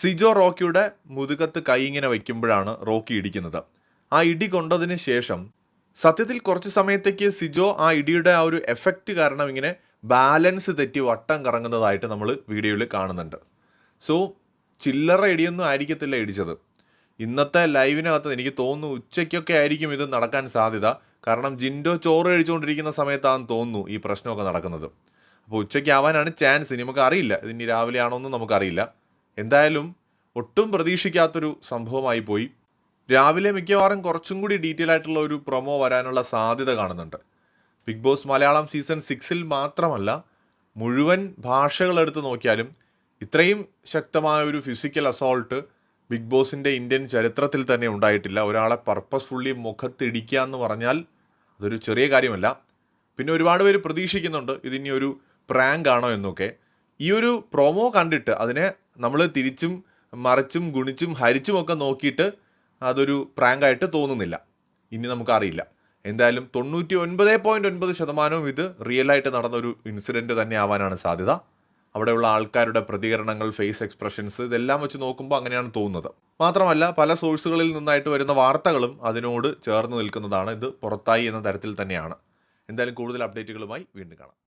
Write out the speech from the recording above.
സിജോ റോക്കിയുടെ മുതുകത്ത് കൈ ഇങ്ങനെ വയ്ക്കുമ്പോഴാണ് റോക്കി ഇടിക്കുന്നത്. ആ ഇടി കൊണ്ടതിന് ശേഷം സത്യത്തിൽ കുറച്ച് സമയത്തേക്ക് സിജോ ആ ഇടിയുടെ ആ ഒരു എഫക്റ്റ് കാരണം ഇങ്ങനെ ബാലൻസ് തെറ്റി വട്ടം കറങ്ങുന്നതായിട്ട് നമ്മൾ വീഡിയോയിൽ കാണുന്നുണ്ട്. സോ ചില്ലറ ഇടിയൊന്നും ആയിരിക്കത്തില്ല ഇടിച്ചത്. ഇന്നത്തെ ലൈവിനകത്ത് എനിക്ക് തോന്നുന്നു ഉച്ചയ്ക്കൊക്കെ ആയിരിക്കും ഇത് നടക്കാൻ സാധ്യത. കാരണം ജിൻഡോ ചോറ് കഴിച്ചുകൊണ്ടിരിക്കുന്ന സമയത്താണെന്ന് തോന്നുന്നു ഈ പ്രശ്നമൊക്കെ നടക്കുന്നത്. അപ്പോൾ ഉച്ചയ്ക്ക് ആവാനാണ് ചാൻസ് ഇനി നമുക്ക് അറിയില്ല. ഇതിനി രാവിലെ ആണോ എന്നും നമുക്കറിയില്ല. എന്തായാലും ഒട്ടും പ്രതീക്ഷിക്കാത്തൊരു സംഭവമായി പോയി. രാവിലെ മിക്കവാറും കുറച്ചും കൂടി ഡീറ്റെയിൽ ആയിട്ടുള്ള ഒരു പ്രൊമോ വരാനുള്ള സാധ്യത കാണുന്നുണ്ട്. ബിഗ് ബോസ് മലയാളം സീസൺ സിക്സിൽ മാത്രമല്ല മുഴുവൻ ഭാഷകളെടുത്ത് നോക്കിയാലും ഇത്രയും ശക്തമായ ഒരു ഫിസിക്കൽ അസോൾട്ട് ബിഗ് ബോസിന്റെ ഇന്ത്യൻ ചരിത്രത്തിൽ തന്നെ ഉണ്ടായിട്ടില്ല. ഒരാളെ പർപ്പസ്ഫുള്ളി മുഖത്തിടിക്കുക എന്ന് പറഞ്ഞാൽ അതൊരു ചെറിയ കാര്യമല്ല. പിന്നെ ഒരുപാട് പേര് പ്രതീക്ഷിക്കുന്നുണ്ട് ഇതിനി ഒരു പ്രാങ്ക് ആണോ എന്നൊക്കെ. ഈ ഒരു പ്രൊമോ കണ്ടിട്ട് അതിനെ നമ്മൾ തിരിച്ചും മറിച്ചും ഗുണിച്ചും ഹരിച്ചും ഒക്കെ നോക്കിയിട്ട് അതൊരു പ്രാങ്കായിട്ട് തോന്നുന്നില്ല. ഇനി നമുക്കറിയില്ല. എന്തായാലും തൊണ്ണൂറ്റി ഒൻപത് പോയിന്റ് ഒൻപത് ശതമാനവും ഇത് റിയൽ ആയിട്ട് നടന്ന ഒരു ഇൻസിഡന്റ് തന്നെ ആവാനാണ് സാധ്യത. അവിടെയുള്ള ആൾക്കാരുടെ പ്രതികരണങ്ങൾ ഫേസ് എക്സ്പ്രഷൻസ് ഇതെല്ലാം വെച്ച് നോക്കുമ്പോൾ അങ്ങനെയാണ് തോന്നുന്നത്. മാത്രമല്ല പല സോഴ്സുകളിൽ നിന്നായിട്ട് വരുന്ന വാർത്തകളും അതിനോട് ചേർന്ന് നിൽക്കുന്നതാണ് ഇത് പുറത്തായി എന്ന തരത്തിൽ തന്നെയാണ്. എന്തായാലും കൂടുതൽ അപ്ഡേറ്റുകളുമായി വീണ്ടും കാണാം.